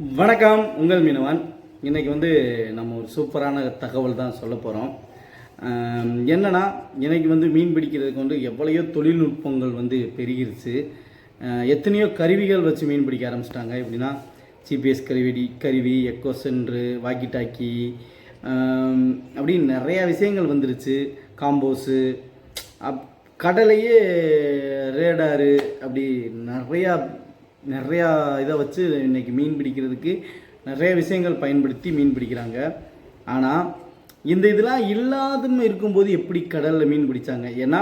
வணக்கம் உங்கள் மீனவன். இன்னைக்கு வந்து நம்ம ஒரு சூப்பரான தகவல் தான் சொல்ல போகிறோம் என்னன்னா இன்னைக்கு வந்து மீன் பிடிக்கிறதுக்கு வந்து எவ்வளையோ தொழில்நுட்பங்கள் வந்து பெருகிருச்சு. எத்தனையோ கருவிகள் வச்சு மீன் பிடிக்க ஆரம்பிச்சிட்டாங்க. எப்படின்னா ஜிபிஎஸ் கருவி கருவி எக்கோ சென்ட்ரு வாக்கி டாக்கி அப்படின்னு நிறையா விஷயங்கள் வந்துருச்சு. காம்போஸு அப் கடலையே ரேடாரு அப்படி நிறையா நிறையா இதை வச்சு இன்றைக்கி மீன் பிடிக்கிறதுக்கு நிறைய விஷயங்கள் பயன்படுத்தி மீன் பிடிக்கிறாங்க. ஆனால் இந்த இதெல்லாம் இல்லாதுன்னு இருக்கும்போது எப்படி கடலில் மீன் பிடிச்சாங்க? ஏன்னா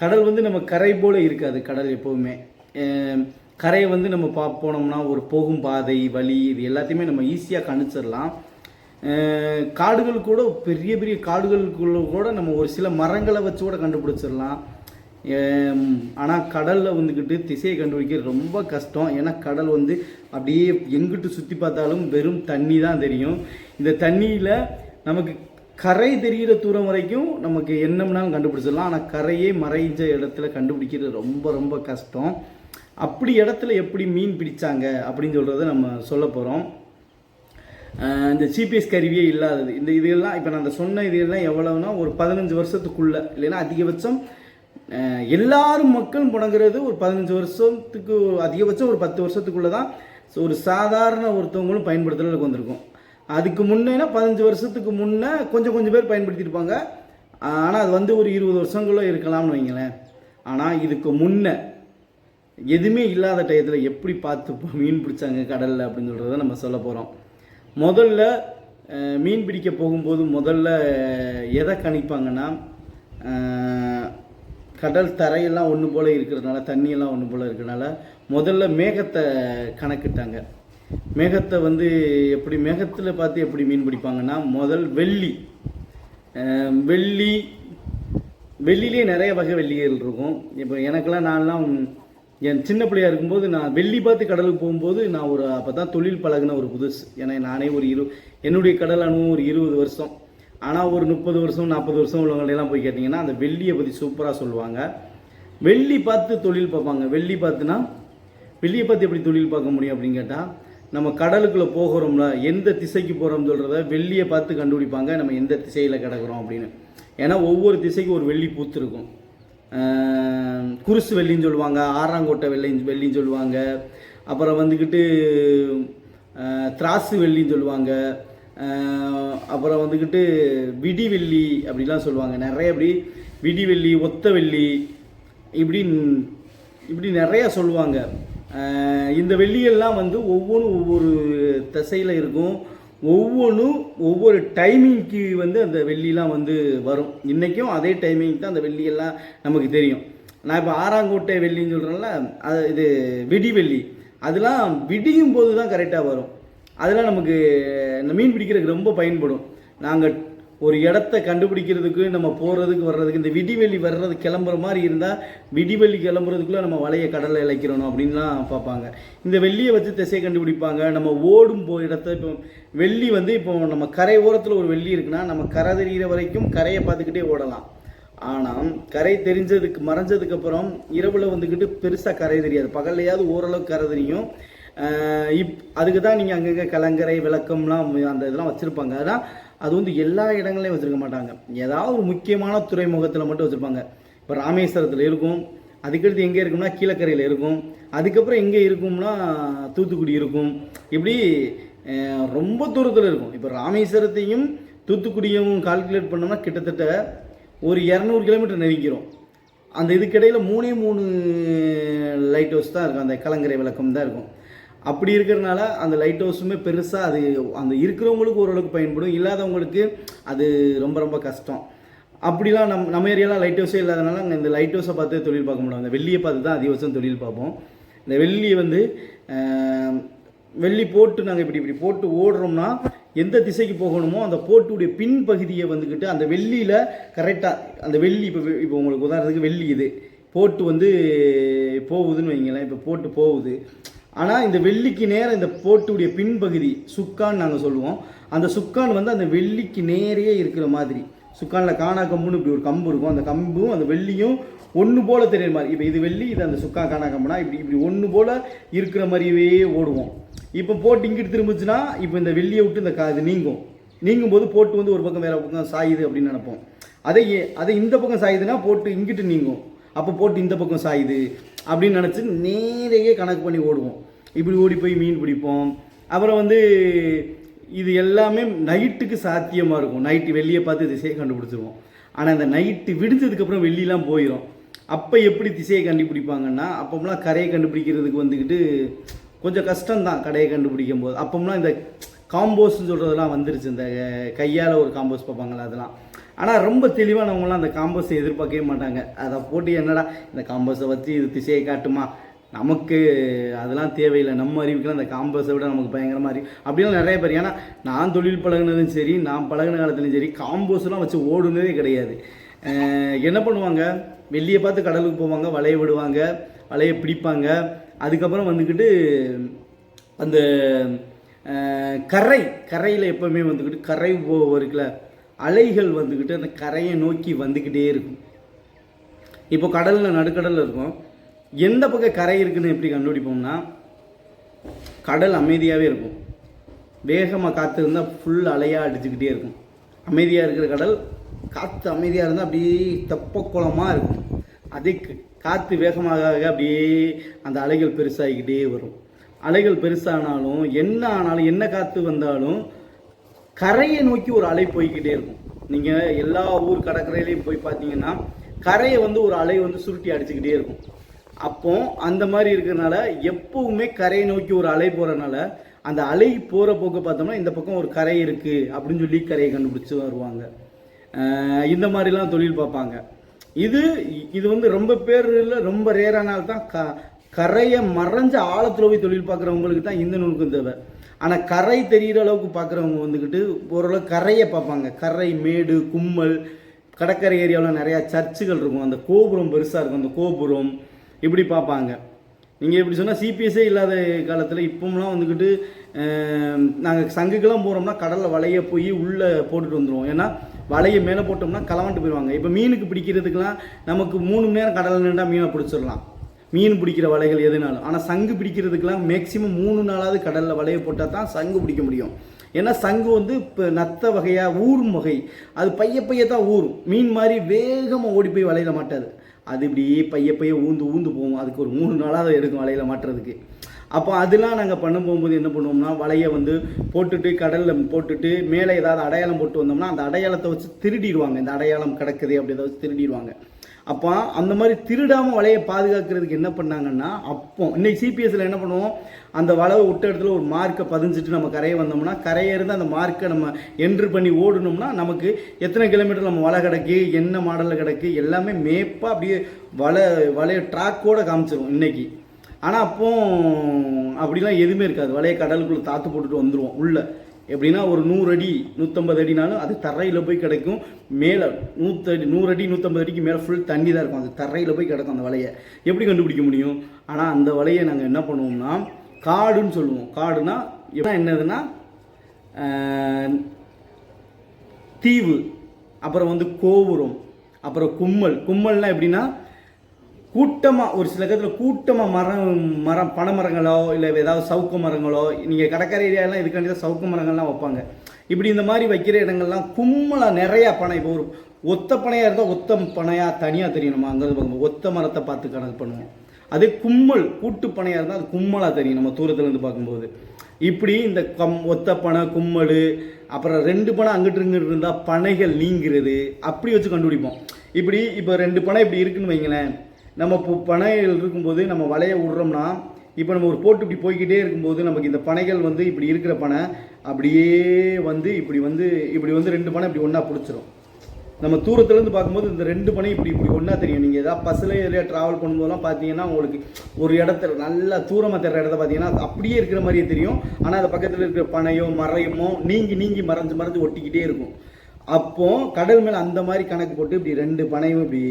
கடல் வந்து நம்ம கரை போல் இருக்காது கடல் எப்போவுமே. கரையை வந்து நம்ம பா போனோம்னா ஒரு போகும் பாதை வழி இது எல்லாத்தையுமே நம்ம ஈஸியாக கணிச்சிடலாம். காடுகள் கூட பெரிய பெரிய காடுகளுக்குள்ள கூட நம்ம ஒரு சில மரங்களை வச்சு கூட கண்டுபிடிச்சிடலாம். ஆனால் கடலில் வந்துக்கிட்டு திசையை கண்டுபிடிக்கிறது ரொம்ப கஷ்டம். ஏன்னா கடல் வந்து அப்படியே எங்கிட்டு சுற்றி பார்த்தாலும் வெறும் தண்ணி தான் தெரியும். இந்த தண்ணியில் நமக்கு கரை தெரிகிற தூரம் வரைக்கும் நமக்கு என்னம்னாலும் கண்டுபிடிச்சிடலாம். ஆனால் கரையே மறைஞ்ச இடத்துல கண்டுபிடிக்கிறது ரொம்ப ரொம்ப கஷ்டம். அப்படி இடத்துல எப்படி மீன் பிடிச்சாங்க அப்படின்னு சொல்கிறத நம்ம சொல்ல போகிறோம் இந்த ஜிபிஎஸ் கருவியே இல்லாதது. இந்த இதெல்லாம் இப்போ நான் அந்த சொன்ன இதெல்லாம் எவ்வளோன்னா ஒரு பதினஞ்சு வருஷத்துக்குள்ளே இல்லைன்னா அதிகபட்சம் எல்லாரும் மக்களும் புணங்குறது ஒரு பதினஞ்சு வருஷத்துக்கு அதிகபட்சம் ஒரு பத்து வருஷத்துக்குள்ள தான் ஒரு சாதாரண ஒருத்தவங்களும் பயன்படுத்துறதுக்கு வந்திருக்கும். அதுக்கு முன்னேனா பதினஞ்சு வருஷத்துக்கு முன்னே கொஞ்சம் கொஞ்சம் பேர் பயன்படுத்தியிருப்பாங்க ஆனால் அது வந்து ஒரு இருபது வருஷங்களோ இருக்கலாம்னு வைங்களேன். ஆனால் இதுக்கு முன்னே எதுவுமே இல்லாத டயத்தில் எப்படி பார்த்து மீன் பிடிச்சாங்க கடலில் அப்படின்னு சொல்கிறத நம்ம சொல்ல போகிறோம் முதல்ல மீன் பிடிக்க போகும்போது முதல்ல எதை கணிப்பாங்கன்னா கடல் தரையெல்லாம் ஒன்று போல் இருக்கிறதுனால தண்ணியெல்லாம் ஒன்று போல் இருக்கிறதுனால முதல்ல மேகத்தை கணக்கிட்டாங்க. மேகத்தை வந்து எப்படி மேகத்தில் பார்த்து எப்படி மீன் பிடிப்பாங்கன்னா முதல் வெள்ளி. வெள்ளி வெள்ளிலே நிறைய வகை வெள்ளிகள் இருக்கும். இப்போ எனக்கெல்லாம் நான்லாம் என் சின்ன பிள்ளையாக இருக்கும்போது நான் வெள்ளி பார்த்து கடலுக்கு போகும்போது நான் ஒரு அப்போ தான் தொழில் பழகின ஒரு புதுசு. ஏன்னா நானே ஒரு இரு என்னுடைய கடல் அனுபவம் ஒரு இருபது வருஷம். ஆனால் ஒரு முப்பது வருஷம் நாற்பது வருஷம் உள்ளவங்களெல்லாம் போய் கேட்டிங்கன்னா அந்த வெள்ளியை பற்றி சூப்பராக சொல்லுவாங்க. வெள்ளி பார்த்து தொழில் பார்ப்பாங்க. வெள்ளி பார்த்துனா வெள்ளியை பார்த்து எப்படி தொழில் பார்க்க முடியும் அப்படின்னு கேட்டால் நம்ம கடலுக்குள்ளே போகிறோம்ல எந்த திசைக்கு போகிறோம்னு சொல்கிறத வெள்ளியை பார்த்து கண்டுபிடிப்பாங்க. நம்ம எந்த திசையில் கிடக்கிறோம் அப்படின்னு. ஏன்னா ஒவ்வொரு திசைக்கும் ஒரு வெள்ளி பூத்துருக்கும் குருசு வெள்ளின்னு சொல்லுவாங்க ஆறாங்கோட்டை வெள்ளி வெள்ளின்னு சொல்லுவாங்க. அப்புறம் வந்துக்கிட்டு திராசு வெள்ளின்னு சொல்லுவாங்க. அப்புறம் வந்துக்கிட்டு விடிவெள்ளி அப்படிலாம் சொல்லுவாங்க. நிறைய அப்படி விடிவெள்ளி ஒத்த வெள்ளி இப்படி இப்படி நிறைய சொல்லுவாங்க. இந்த வெள்ளியெல்லாம் வந்து ஒவ்வொன்றும் ஒவ்வொரு திசையில் இருக்கும். ஒவ்வொன்றும் ஒவ்வொரு டைமிங்க்கு வந்து அந்த வெள்ளிலாம் வந்து வரும். இன்றைக்கும் அதே டைமிங் தான் அந்த வெள்ளியெல்லாம் நமக்கு தெரியும். நான் இப்போ ஆறாங்கோட்டை வெள்ளின்னு சொல்கிறேன்ல அது இது விடி வெள்ளி அதெல்லாம் விடியும் போது தான் கரெக்டாக வரும். அதெல்லாம் நமக்கு இந்த மீன் பிடிக்கிறதுக்கு ரொம்ப பயன்படும். நாங்கள் ஒரு இடத்த கண்டுபிடிக்கிறதுக்கு நம்ம போகிறதுக்கு வர்றதுக்கு இந்த விடிவெள்ளி வர்றது கிளம்புற மாதிரி இருந்தால் விடிவெளி கிளம்புறதுக்குள்ளே நம்ம வலைய கடலில் இழைக்கிறணும் அப்படின்லாம் பார்ப்பாங்க. இந்த வெள்ளியை வச்சு திசையை கண்டுபிடிப்பாங்க. நம்ம ஓடும் போ இடத்த இப்போ வெள்ளி வந்து இப்போ நம்ம கரை ஓரத்தில் ஒரு வெள்ளி இருக்குன்னா நம்ம கரை தெரிகிற வரைக்கும் கரையை பார்த்துக்கிட்டே ஓடலாம். ஆனால் கரை தெரிஞ்சதுக்கு மறைஞ்சதுக்கப்புறம் இரவில் வந்துக்கிட்டு பெருசாக கரை தெரியாது. பகல்லையாவது ஓரளவுக்கு கரை தெரியும். இப் அதுக்கு தான் நீங்கள் அங்கங்கே கலங்கரை விளக்கம்லாம் அந்த இதெல்லாம் வச்சுருப்பாங்க. அதான் அது வந்து எல்லா இடங்களையும் வச்சுருக்க மாட்டாங்க. ஏதாவது ஒரு முக்கியமான துறைமுகத்தில் மட்டும் வச்சுருப்பாங்க. இப்போ ராமேஸ்வரத்தில் இருக்கும் அதுக்கடுத்து எங்கே இருக்கும்னா கீழக்கரையில் இருக்கும் அதுக்கப்புறம் எங்கே இருக்கும்னா தூத்துக்குடி இருக்கும். இப்படி ரொம்ப தூரத்தில் இருக்கும். இப்போ ராமேஸ்வரத்தையும் தூத்துக்குடியும் கால்குலேட் பண்ணோம்னா கிட்டத்தட்ட ஒரு இரநூறு கிலோமீட்டர் நெருங்கிறோம் அந்த இதுக்கிடையில் மூணே மூணு லைட் ஹவுஸ் தான் இருக்கும். அந்த கலங்கரை விளக்கம் தான் இருக்கும். அப்படி இருக்கிறனால அந்த லைட் ஹவுஸுமே பெருசாக அது அந்த இருக்கிறவங்களுக்கு ஓரளவுக்கு பயன்படும் இல்லாதவங்களுக்கு அது ரொம்ப ரொம்ப கஷ்டம். அப்படிலாம் நம் நம்ம ஏரியாலாம் லைட் ஹவுஸே இல்லாதனால அங்கே இந்த லைட் ஹவுஸை பார்த்து தொழில் பார்க்க முடியும் அந்த வெள்ளியை பார்த்து தான் அதிகபட்சம் தொழில் பார்ப்போம். இந்த வெள்ளியை வந்து வெள்ளி போட்டு நாங்கள் இப்படி இப்படி போட்டு ஓடுறோம்னா எந்த திசைக்கு போகணுமோ அந்த போட்டுடைய பின்பகுதியை வந்துக்கிட்டு அந்த வெள்ளியில் கரெக்டாக அந்த வெள்ளி இப்போ இப்போ உங்களுக்கு உதாரணத்துக்கு வெள்ளி இது. போட்டு வந்து போகுதுன்னு வைங்களேன். இப்போ போட்டு போகுது. ஆனால் இந்த வெள்ளிக்கு நேரம் இந்த போட்டுடைய பின்பகுதி சுக்கான்னு நாங்கள் சொல்லுவோம். அந்த சுக்கான் வந்து அந்த வெள்ளிக்கு நேரே இருக்கிற மாதிரி. சுக்கானில் காணா கம்புன்னு இப்படி ஒரு கம்பு இருக்கும். அந்த கம்பும் அந்த வெள்ளியும் ஒன்று போல் தெரியுற மாதிரி. இப்போ இது வெள்ளி இது அந்த சுக்கா கம்புனா இப்படி இப்படி ஒன்று போல் இருக்கிற மாதிரியே ஓடுவோம். இப்போ போட்டு இங்கிட்டு திரும்பிச்சுன்னா இப்போ இந்த வெள்ளியை விட்டு இந்த கா இது நீங்கும். நீங்கும் போது போட்டு வந்து ஒரு பக்கம் வேறு பக்கம் சாயுது அப்படின்னு நினைப்போம். அதை அதை இந்த பக்கம் சாயுதுன்னா போட்டு இங்கிட்டு நீங்கும். அப்போ போட்டு இந்த பக்கம் சாயுது. அப்படின்னு நினச்சி நேரையே கணக்கு பண்ணி ஓடுவோம். இப்படி ஓடி போய் மீன் பிடிப்போம். அப்புறம் வந்து இது எல்லாமே நைட்டுக்கு சாத்தியமாக இருக்கும். நைட்டு வெளியே பார்த்து திசையை கண்டுபிடிச்சிருவோம். ஆனால் அந்த நைட்டு விடிஞ்சதுக்கப்புறம் வெளியெலாம் போயிடும் அப்போ எப்படி திசையை கண்டுபிடிப்பாங்கன்னா அப்போம்லாம் கரையை கண்டுபிடிக்கிறதுக்கு வந்துக்கிட்டு கொஞ்சம் கஷ்டம்தான் கடையை கண்டுபிடிக்கும் போது அப்போம்லாம் இந்த காம்போஸ்ன்னு சொல்கிறதெல்லாம் வந்துருச்சு. இந்த கையால் ஒரு காம்போஸ் பார்ப்பாங்களா அதெல்லாம். ஆனால் ரொம்ப தெளிவானவங்களாம் அந்த காம்போஸை எதிர்பார்க்கவே மாட்டாங்க. அதை போட்டு என்னடா இந்த காம்போஸை வச்சு இது திசையை காட்டுமா? நமக்கு அதெல்லாம் தேவையில்லை. நம்ம அறிவுக்கெல்லாம் அந்த காம்பஸை விட நமக்கு பயங்கரமாக இருக்கு அப்படிலாம் நிறைய பேர். ஏன்னா நான் தொழில் பழகுனதும் சரி நான் பழகுன காலத்துலையும் சரி காம்போஸ்லாம் வச்சு ஓடுனதே கிடையாது. என்ன பண்ணுவாங்க? வெளியே பார்த்து கடலுக்கு போவாங்க வலையை விடுவாங்க வலையை பிடிப்பாங்க. அதுக்கப்புறம் வந்துக்கிட்டு அந்த கரை கரையில் எப்போவுமே வந்துக்கிட்டு கரை போ- இருக்குல்ல அலைகள் வந்துக்கிட்டு அந்த கரையை நோக்கி வந்துக்கிட்டே இருக்கும். இப்போ கடலில் நடுக்கடலில் இருக்கும். எந்த பக்கம் கரை இருக்குன்னு எப்படி கண்டுபிடிப்போம்னா கடல் அமைதியாகவே இருக்கும். வேகமாக காற்று இருந்தால் ஃபுல் அலையாக அடிச்சுக்கிட்டே இருக்கும். அமைதியாக இருக்கிற கடல் காற்று அமைதியாக இருந்தால் அப்படியே தெப்பக்குளமாக இருக்கும். அதே க- காற்று வேகமாக ஆக அப்படியே அந்த அலைகள் பெருசாகிக்கிட்டே வரும். அலைகள் பெருசானாலும் என்ன ஆனாலும் என்ன காற்று வந்தாலும் கரையை நோக்கி ஒரு அலை போய்க்கிட்டே இருக்கும். நீங்கள் எல்லா ஊர் கடற்கரையிலையும் போய் பார்த்தீங்கன்னா கரையை வந்து ஒரு அலை வந்து சுருட்டி அடிச்சுக்கிட்டே இருக்கும். அப்போ அந்த மாதிரி இருக்கிறனால எப்பவுமே கரையை நோக்கி ஒரு அலை போகிறனால அந்த அலை போகிற போக்க பார்த்தோம்னா இந்த பக்கம் ஒரு கரை இருக்குது அப்படின்னு சொல்லி கரையை கண்டுபிடிச்சி வருவாங்க. இந்த மாதிரிலாம் தொழில் பார்ப்பாங்க. இது இது வந்து ரொம்ப பேரில் ரொம்ப ரேரானால் தான் க கரையை மறைஞ்ச ஆழத்துல போய் தொழில் பார்க்குறவங்களுக்கு தான் இந்த நுணுக்கம் தேவை. ஆனால் கரை தெரிகிற அளவுக்கு பார்க்குறவங்க வந்துக்கிட்டு ஓரளவுக்கு கரையை பார்ப்பாங்க. கரை மேடு கும்மல் கடற்கரை ஏரியாவில் நிறையா சர்ச்சுகள் இருக்கும். அந்த கோபுரம் பெருசாக இருக்கும். அந்த கோபுரம் இப்படி பார்ப்பாங்க. நீங்கள் இப்படி சொன்னால் சிபிஎஸ்ஸே இல்லாத காலத்தில் இப்போம்லாம் வந்துக்கிட்டு நாங்கள் சங்குக்கெல்லாம் போகிறோம்னா கடலில் வலைய போய் உள்ளே போட்டுட்டு வந்துடுவோம் ஏன்னா வலையை மேலே போட்டோம்னா களவாண்டு போயிடுவாங்க. இப்போ மீனுக்கு பிடிக்கிறதுக்கெலாம் நமக்கு மூணு மணி நேரம் கடலில் நின்றா மீனை பிடிச்சிடலாம். மீன் பிடிக்கிற வலைகள் எதுனாலும். ஆனால் சங்கு பிடிக்கிறதுக்கெல்லாம் மேக்சிமம் மூணு நாளாவது கடலில் வலையை போட்டால் தான் சங்கு பிடிக்க முடியும். ஏன்னா சங்கு வந்து இப்போ நத்த வகையாக ஊறும் வகை. அது பைய பைய தான் ஊறும். மீன் மாதிரி வேகமாக ஓடி போய் வலையில மாட்டாது. அது இப்படியே பைய பைய ஊந்து ஊந்து போகும். அதுக்கு ஒரு மூணு நாளாவது எடுக்கும் வலையில மாட்டுறதுக்கு. அப்போ அதெல்லாம் நாங்கள் பண்ண போகும்போது என்ன பண்ணுவோம்னா வலையை வந்து போட்டுட்டு கடலில் போட்டுட்டு மேலே ஏதாவது அடையாளம் போட்டு வந்தோம்னா அந்த அடையாளத்தை வச்சு திருடிடுவாங்க. இந்த அடையாளம் கிடக்குது அப்படி ஏதாவது வச்சு திருடிடுவாங்க. அப்போ அந்த மாதிரி திருடாமல் வலையை பாதுகாக்கிறதுக்கு என்ன பண்ணாங்கன்னா அப்போ இன்னைக்கு சிபிஎஸ்சில் என்ன பண்ணுவோம்? அந்த வலை விட்ட இடத்துல ஒரு மார்க்கை பதிஞ்சிட்டு நம்ம கரையை வந்தோம்னா கரையை இருந்து அந்த மார்க்கை நம்ம என்ட்ரு பண்ணி ஓடணும்னா நமக்கு எத்தனை கிலோமீட்டர் நம்ம வலை கிடக்கு என்ன மாடலில் கிடக்கு எல்லாமே மேப்பாக அப்படியே வலை வலையை ட்ராக்கோட காமிச்சிரும் இன்னைக்கு. ஆனால் அப்போ அப்படிலாம் எதுவுமே இருக்காது. வலையை கடலுக்குள்ளே தாத்து போட்டுட்டு வந்துடுவோம் உள்ள. எப்படின்னா ஒரு நூறு அடி நூற்றம்பது அடினாலும் அது தரையில் போய் கிடைக்கும். மேலே நூற்றடி நூறு அடி நூற்றம்பது அடிக்கு மேலே ஃபுல் தண்ணி தான் இருக்கும். அது தரையில் போய் கிடக்கும் அந்த வலையை. எப்படி கண்டுபிடிக்க முடியும்? ஆனால் அந்த வலையை நாங்கள் என்ன பண்ணுவோம்னா காடுன்னு சொல்லுவோம். காடுனா என்ன என்னதுன்னா தீவு. அப்புறம் வந்து கோபுரம். அப்புறம் கும்மல். கும்மல்னா எப்படின்னா கூட்டமாக ஒரு சில இடத்துல கூட்டமாக மரம் மரம் பனை மரங்களோ இல்லை ஏதாவது சவுக்கு மரங்களோ நீங்கள் கடற்கரை ஏரியாலாம் இதுக்காண்டி தான் சவுக்கு மரங்கள்லாம் வைப்பாங்க. இப்படி இந்த மாதிரி வைக்கிற இடங்கள்லாம் கும்மலாக நிறையா பனை இப்போ ஒரு ஒத்த பனையாக இருந்தால் ஒத்த பனையாக தனியாக தெரியணுமா? அங்கே பார்க்கும்போது ஒத்த மரத்தை பார்த்து கணக்கு பண்ணுவோம். அதே கும்மல் கூட்டு பனையாக இருந்தால் அது கும்மலாக தெரியும் நம்ம தூரத்துலேருந்து பார்க்கும்போது. இப்படி இந்த கம் ஒத்த பனை கும்மல் அப்புறம் ரெண்டு பனை அங்கிட்டு இங்கிட்டு இருந்தால் பனைகள் நீங்கிறது அப்படி வச்சு கண்டுபிடிப்போம். இப்படி இப்போ ரெண்டு பனை இப்படி இருக்குன்னு வைங்களேன். நம்ம இப்போ பனைகள் இருக்கும்போது நம்ம வலைய விட்றோம்னா இப்போ நம்ம ஒரு போட்டு இப்படி போய்க்கிட்டே இருக்கும்போது நமக்கு இந்த பனைகள் வந்து இப்படி இருக்கிற பனை அப்படியே வந்து இப்படி வந்து இப்படி வந்து ரெண்டு பனை இப்படி ஒன்றா பிடிச்சிரும். நம்ம தூரத்துலேருந்து பார்க்கும்போது இந்த ரெண்டு பனையும் இப்படி இப்படி ஒன்றா தெரியும். நீங்கள் ஏதாவது பஸ்ஸில் ஏரியா ட்ராவல் பண்ணும்போதெல்லாம் பார்த்தீங்கன்னா உங்களுக்கு ஒரு இடத்துல நல்லா தூரமாக தர்ற இடத்த பார்த்தீங்கன்னா அப்படியே இருக்கிற மாதிரியே தெரியும். ஆனால் அது பக்கத்தில் இருக்கிற பனையோ மறையுமோ நீங்கி நீங்கி மறைஞ்சு மறைஞ்சு ஒட்டிக்கிட்டே இருக்கும். அப்போது கடல் மேலே அந்த மாதிரி கணக்கு போட்டு இப்படி ரெண்டு பனையும் இப்படி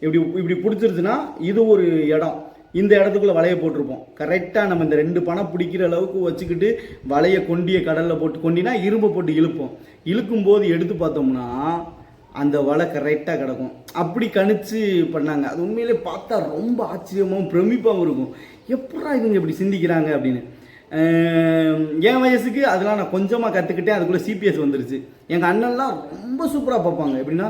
இப்படி இப்படி பிடிச்சிருச்சுன்னா இது ஒரு இடம். இந்த இடத்துக்குள்ள வலையை போட்டிருப்போம். கரெக்டாக நம்ம இந்த ரெண்டு பணம் பிடிக்கிற அளவுக்கு வச்சுக்கிட்டு வலையை கொண்டிய கடலில் போட்டு கொண்டினா இரும்பை போட்டு இழுப்போம். இழுக்கும் போது எடுத்து பார்த்தோம்னா அந்த வலை கரெக்டாக கிடக்கும். அப்படி கணிச்சு பண்ணாங்க. அது உண்மையிலே பார்த்தா ரொம்ப ஆச்சரியமாகவும் பிரமிப்பாகவும் இருக்கும். எப்படா இவங்க இப்படி சிந்திக்கிறாங்க அப்படின்னு. என் வயசுக்கு அதெல்லாம் நான் கொஞ்சமாக கற்றுக்கிட்டேன் அதுக்குள்ளே சிபிஎஸ் வந்துருச்சு. எங்கள் அண்ணன்லாம் ரொம்ப சூப்பராக பார்ப்பாங்க. எப்படின்னா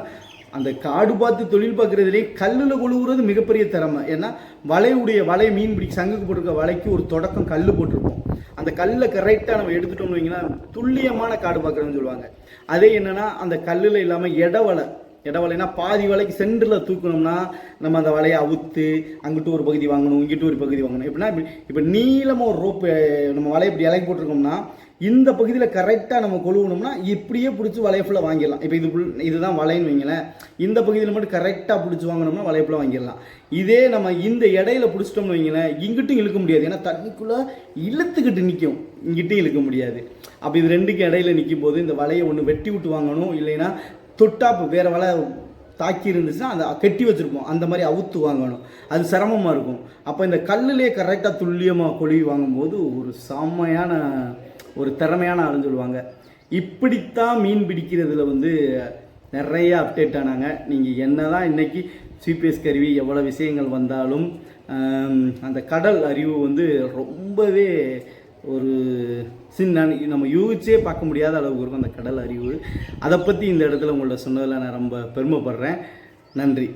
அந்த காடு பார்த்து தொழில் பார்க்குறதுலே கல்லில் கொழுவுறது மிகப்பெரிய திறமை. ஏன்னா வலையுடைய வலை மீன் பிடிக்க சங்குக்கு போட்டிருக்க வலைக்கு ஒரு தொடக்கம் கல் போட்டிருப்போம். அந்த கல்லை கரெக்டாக நம்ம எடுத்துட்டோம்னு வைங்கன்னா துல்லியமான காடு பார்க்குறோன்னு சொல்லுவாங்க. அதே என்னென்னா அந்த கல்லில் இல்லாமல் இடவலை இடவலைனா பாதி வலைக்கு சென்டரில் தூக்கணும்னா நம்ம அந்த வலையை அவுத்து அங்கிட்டு ஒரு பகுதி வாங்கணும் இங்கிட்டு ஒரு பகுதி வாங்கணும். எப்படின்னா இப்போ நீளமாக ஒரு ரோப்பு நம்ம வலையை இப்படி இலைக்கு போட்டிருக்கோம்னா இந்த பகுதியில் கரெக்டாக நம்ம கொழுவணும்னா இப்படியே பிடிச்சி வலையை ஃபுல்லாக வாங்கிடலாம். இப்போ இது இதுதான் வலைன்னு வைங்களேன். இந்த பகுதியில் மட்டும் கரெக்டாக பிடிச்சி வாங்கினோம்னா வலையை ஃபுல்லாக வாங்கிடலாம். இதே நம்ம இந்த இடையில பிடிச்சிட்டோம்னு வைங்களேன் இங்கிட்டும் இழுக்க முடியாது. ஏன்னா தண்ணிக்குள்ளே இழுத்துக்கிட்டு நிற்கும் இங்கிட்டும் இழுக்க முடியாது. அப்போ இது ரெண்டுக்கும் இடையில நிற்கும் போது இந்த வலையை ஒன்று வெட்டி விட்டு வாங்கணும். இல்லைன்னா தொட்டாப்பு வேறு வலை தாக்கி இருந்துச்சுன்னா அந்த கட்டி வச்சுருப்போம். அந்த மாதிரி அவுத்து வாங்கணும். அது சிரமமாக இருக்கும். அப்போ இந்த கல்லுலேயே கரெக்டாக துல்லியமாக கொழுவி வாங்கும்போது ஒரு செம்மையான ஒரு திறமையான ஆளுன்னு சொல்லுவாங்க. இப்படித்தான் மீன் பிடிக்கிறதுல வந்து நிறைய அப்டேட் ஆனாங்க. நீங்கள் என்ன தான் இன்றைக்கி சிபிஎஸ் கருவி எவ்வளோ விஷயங்கள் வந்தாலும் அந்த கடல் அறிவு வந்து ரொம்பவே ஒரு சின்ன நம்ம யூகிச்சே பார்க்க முடியாத அளவுக்கு இருக்கும் அந்த கடல் அறிவு. அதை பற்றி இந்த இடத்துல உங்கள்ட்ட சொன்னதில் நான் ரொம்ப பெருமைப்படுறேன். நன்றி.